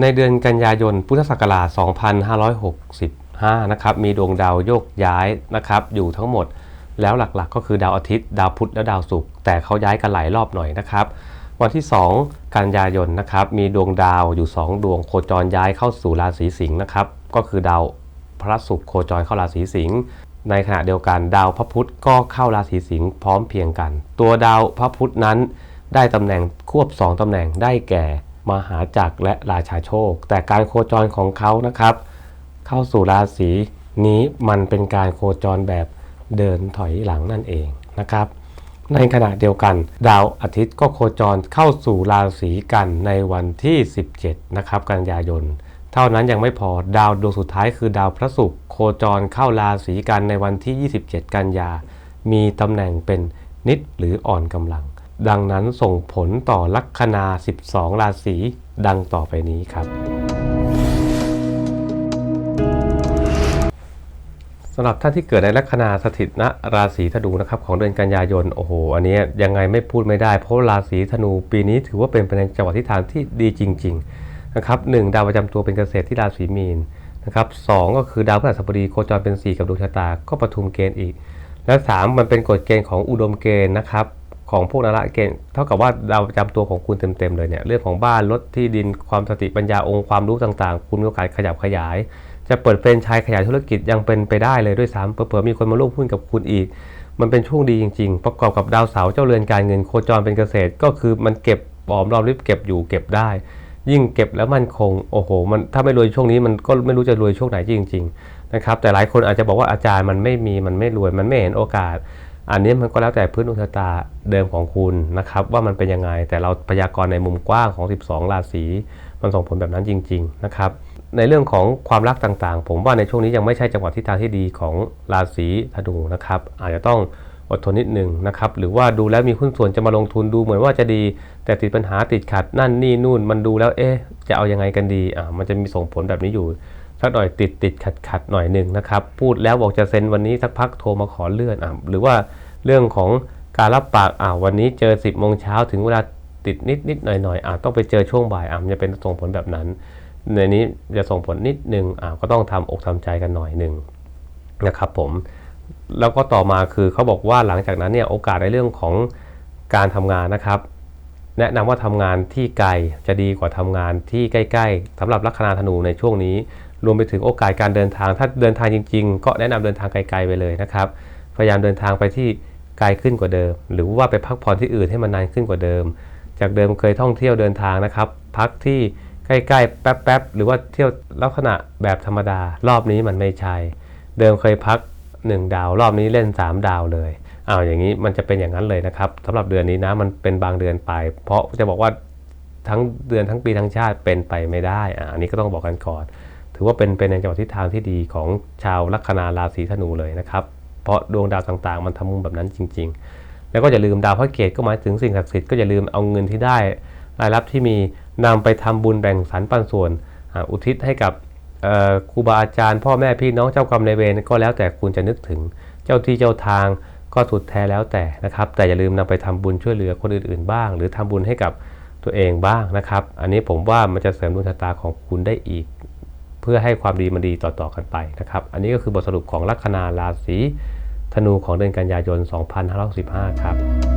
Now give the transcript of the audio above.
ในเดือนกันยายนพุทธศักราช 2565 นะครับมีดวงดาวโยกย้ายนะครับอยู่ทั้งหมดแล้วหลักๆ ก็คือดาวอาทิตย์ ดาวพุธและดาวศุกร์แต่เขาย้ายกันหลายรอบหน่อยนะครับ วันที่ 2 กันยายนนะครับมีดวงดาวอยู่ 2 ดวงโคจรย้ายเข้าสู่ราศีสิงห์นะครับก็คือดาวพระศุกร์โคจรเข้าราศีสิงห์ในขณะเดียวกันดาวพระพุธก็เข้าราศีสิงห์พร้อมเพียงกัน ตัวดาวพระพุธนั้นได้ตำแหน่งควบ 2ตำแหน่งได้แก่ มหาจักรและราชาโชค แต่การโคจรของเขานะครับ เข้าสู่ราศีนี้มันเป็นการโคจรแบบเดินถอยหลังนั่นเองนะครับ ในขณะเดียวกัน ดาวอาทิตย์ก็โคจรเข้าสู่ราศีกันในวันที่ 17 นะครับ กันยายน เท่านั้นยังไม่พอดาวดวงสุดท้ายคือดาวพระศุกร์โคจรเข้าราศีกันในวันที่ 27 กันยา มีตำแหน่งเป็นนิดหรืออ่อนกำลัง ดังนั้นส่งผลต่อลัคนา 12 ราศีดังต่อไปนี้ครับสำหรับท่านที่เกิดในลัคนาสถิตณราศีธนูนะครับของเดือนกันยายนโอ้โหอันนี้ยังไงไม่พูดไม่ได้ เพราะราศีธนูปีนี้ถือว่าเป็นไปในจังหวะทิศทางที่ดีจริงๆนะครับหนึ่งดาวประจำตัวเป็นเกษตรที่ราศีมีนนะครับสองก็คือดาวพฤหัสบดีโคจรเป็น 4 กับดวงชะตาก็ประทุมเกณฑ์อีก และสามมันเป็นกฎเกณฑ์ของอุดมเกณฑ์นะครับ ของพวกนาระเกณฑ์เท่ากับว่าดาวประจำตัวของคุณเต็มๆเลยเนี่ยเรื่องของบ้านรถที่ดินความสติปัญญาองค์ความรู้ต่างๆ คุณมีโอกาสขยับขยาย จะเปิดเฟรนไชส์ขยายธุรกิจยังเป็นไปได้เลยด้วยซ้ำเผื่อมีคนมาร่วมหุ้นกับคุณอีก มันเป็นช่วงดีจริง ๆ ประกอบกับดาวเสาร์เจ้าเรือนการเงินโคจรเป็นเกษตร ก็คือมันเก็บปอมรอมริบเก็บอยู่เก็บได้ ยิ่งเก็บแล้วมันคงโอ้โห มันถ้าไม่รวยช่วงนี้มันก็ไม่รู้จะรวยช่วงไหนจริง ๆ นะครับแต่หลายคนอาจจะบอกว่าอาจารย์มันไม่มีมันไม่รวยมันไม่เห็นโอกาส อันนี้มันก็แล้วแต่พื้นดวงชะตาเดิมของคุณนะครับว่ามันเป็นยังไง แต่เราพยากรณ์ในมุมกว้างของ 12 ราศีมันส่งผลแบบนั้นจริง ๆ นะครับ ในเรื่องของความรักต่างๆ ผมว่าในช่วงนี้ยังไม่ใช่จังหวะทิศทางที่ดีของราศีธนูนะครับ อาจจะต้องอดทนนิดหนึ่งนะครับ หรือว่าดูแล้วมีหุ้นส่วนจะมาลงทุนดูเหมือนว่าจะดี แต่ติดปัญหาติดขัดนั่นนี่นู่นมันดูแล้วเอ๊ะจะเอายังไงกันดีอ่ามันจะมีส่งผลแบบนี้อยู่ สักหน่อยติดติดขัดขัดหน่อยหนึ่งนะครับ พูดแล้วบอกจะเซ็นวันนี้สักพักโทรมาขอเลื่อนอะหรือว่าเรื่องของการรับปากอ่าวันนี้เจอ 10บโมงเช้าถึงเวลาติดนิดนิดหน่อยหน่อยอ่าต้องไปเจอช่วงบ่ายอะมันจะเป็นส่งผลแบบนั้น ในนี้จะส่งผลนิดนึงอ่าก็ต้องทำอกทำใจกันหน่อยหนึ่งนะครับผมแล้วก็ต่อมาคือเขาบอกว่าหลังจากนั้นเนี่ยโอกาสในเรื่องของการทำงานนะครับ แนะนำว่าทำงานที่ไกลจะดีกว่าทำงานที่ใกล้ ๆสำหรับลัคนาธนูในช่วงนี้ รวมไปถึงโอกาสการเดินทาง ถ้าเดินทางจริง ๆ ก็แนะนำเดินทางไกลๆไปเลยนะครับ พยายามเดินทางไปที่ไกลขึ้นกว่าเดิม หรือว่าไปพักผ่อนที่อื่นให้มันนานขึ้นกว่าเดิม จากเดิมเคยท่องเที่ยวเดินทางนะครับ พักที่ใกล้ๆแป๊บๆหรือว่าเที่ยวลักษณะแบบธรรมดา รอบนี้มันไม่ใช่ เดิมเคยพัก 1 ดาว รอบนี้เล่น 3 ดาวเลยอ้าวอย่างนี้มันจะเป็นอย่างนั้นเลยนะครับสำหรับเดือนนี้นะมันเป็นบางเดือนไป เพราะจะบอกว่าทั้งเดือนทั้งปีทั้งชาติเป็นไปไม่ได้อ่าอันนี้ก็ต้องบอกกันก่อน ถือว่าเป็นเป็นในจังหวะทิศทางที่ดีของชาวลัคนาราศีธนูเลยนะครับ เพราะดวงดาวต่างๆ มันทำมุมแบบนั้นจริง ๆ แล้วก็อย่าลืมดาวพระเกตก็หมายถึงสิ่งศักดิ์สิทธิ์ก็อย่าลืมเอาเงินที่ได้รายรับที่มีนำไปทำบุญแบ่งสรรปันส่วนอ,อุทิศให้กับครูบาอาจารย์ พ่อแม่พี่น้องเจ้ากรรมนายเวรก็แล้วแต่คุณจะนึกถึงเจ้าที่เจ้าทางก็สุดแท้แล้วแต่นะครับ แต่อย่าลืมนำไปทำบุญช่วยเหลือคนอื่นๆบ้าง หรือทำบุญให้กับตัวเองบ้างนะครับ อันนี้ผมว่ามันจะเสริมดวงชะตาของคุณได้อีก เพื่อให้ความดีมันดีต่อๆกันไปนะครับอันนี้ก็คือบทสรุปของลัคนาราศีธนูของเดือนกันยายน 2565 ครับ